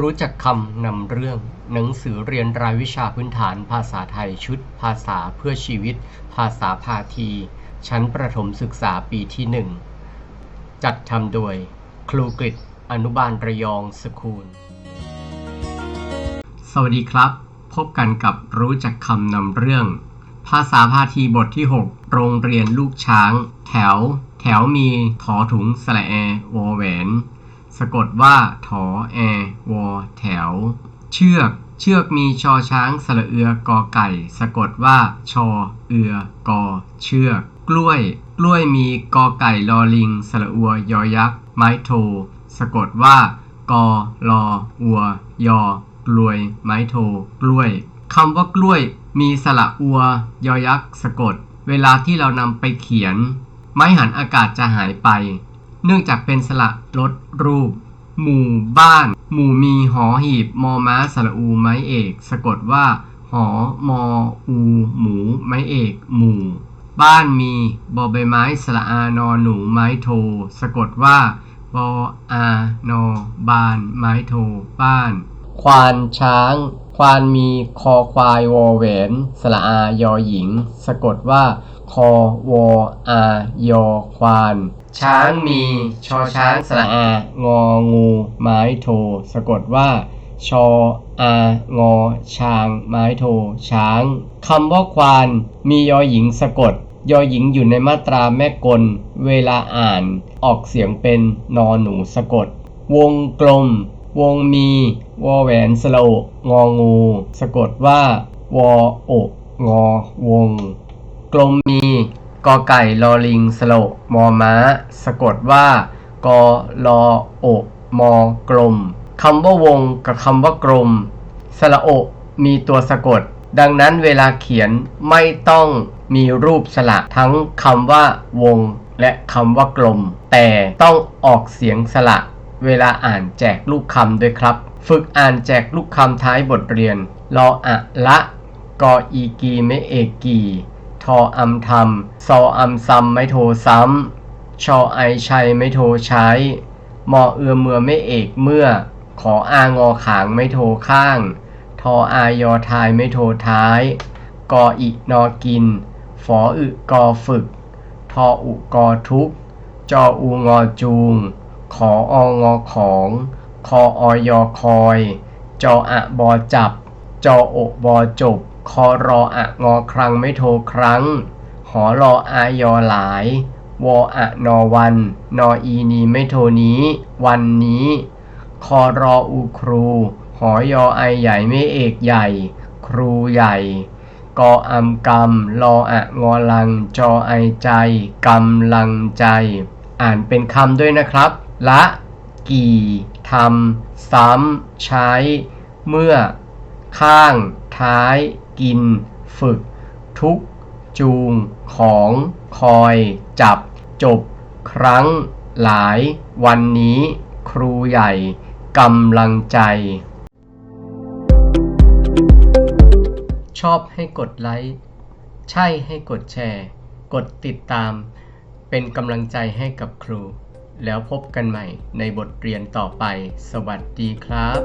รู้จักคำนำเรื่อง หนังสือเรียนรายวิชาพื้นฐานภาษาไทยชุด ภาษาเพื่อชีวิต ภาษาพาที ชั้นประถมศึกษาปีที่หนึ่งจัดทำโดย ครูกริอนุบาลระยองสคูล สวัสดีครับ พบกันกับรู้จักคำนำเรื่อง ภาษาพาทีบทที่ 6 โรงเรียนลูกช้าง แถว แถวมีถอถุงสระแอวอแหวน สะกดว่าถอแอวอแถว เชือก เชือกมีชอช้างสระเอือกอไก่ สะกดว่าชอเอือกอเชือก กล้วย กล้วยมีกอไก่ลอลิง สระอัวยอยักษ์ ไม้โท สะกดว่ากอลออัวยอกล้วย ไม้โท กล้วยคำว่ากล้วยมีสระอัวยอยักษ์สะกด เวลาที่เรานำไปเขียน ไม้หันอากาศจะหายไป เนื่องจากเป็นสระลดรูป หมู่บ้าน หมู่มีหอหีบ มอม้าสระอูไม้เอก สะกดว่า หอมออูหมูไม้เอก หมู่ บ้านมีบอใบไม้สระอานอหนูไม้โท สะกดว่าบออานอบานไม้โทบ้าน ควานช้าง ควานมีคอควายวอแหวน สระอายอหญิง สะกดว่า คอวออายอควาน ช้างมีชอช้างสระอางองูไม้โท สะกดว่าชออางอช้างไม้โท ช้างคำว่าควาน มียอหญิงสะกด ยอหญิงอยู่ในมาตราแม่กล เวลาอ่านออกเสียงเป็นนอหนูสะกด วงกลม วงมีวอแหวนสระโององู สะกดว่าวออกงอวง กลมมีกอไก่ลอลิงสระโมอม้า สะกดว่ากอลอโอมอกลมคำว่าวงกับคำว่ากลมสระโอมีตัวสะกด ดังนั้นเวลาเขียนไม่ต้องมีรูปสระทั้งคำว่าวง และคำว่ากลม แต่ต้องออกเสียงสระเวลาอ่านแจกลูกคำด้วยครับ ฝึกอ่านแจกลูกคำท้ายบทเรียนรออะละกออีกีไม่เอกี ออัมทำซออัมซัมไม่โทซ้ำชอไอชัยไม่โทใช้ มอเอือเมือไม่เอกเมื่อ ขออางอขางไม่โทข้าง ทออายอทายไม่โทท้าย กออินอกิน ฝออึกอฝึก ทออุกอทุก จออูงอจูง ขอองอของ คออยอคอย จออะบอจับ จอโอบอจบ คอรออะงอครั้งไม่โทครั้ง หอรออายอหลาย วออะนอวัน นออีนีไม่โทนี้ วันนี้ คอรออูครู หอยอไอใหญ่ไม่เอกใหญ่ ครูใหญ่ กออัมกำลออะงอลัง จอไอใจกำลังใจ อ่านเป็นคำด้วยนะครับ ละกี่ทำซ้ำใช้ เมื่อ ข้าง ท้าย กิน ฝึก ทุกจูง ของ คอย จับ จบ ครั้ง หลาย วันนี้ ครูใหญ่กำลังใจ ชอบให้กดไลค์ ใช่ให้กดแชร์ กดติดตาม เป็นกำลังใจให้กับครู แล้วพบกันใหม่ในบทเรียนต่อไป สวัสดีครับ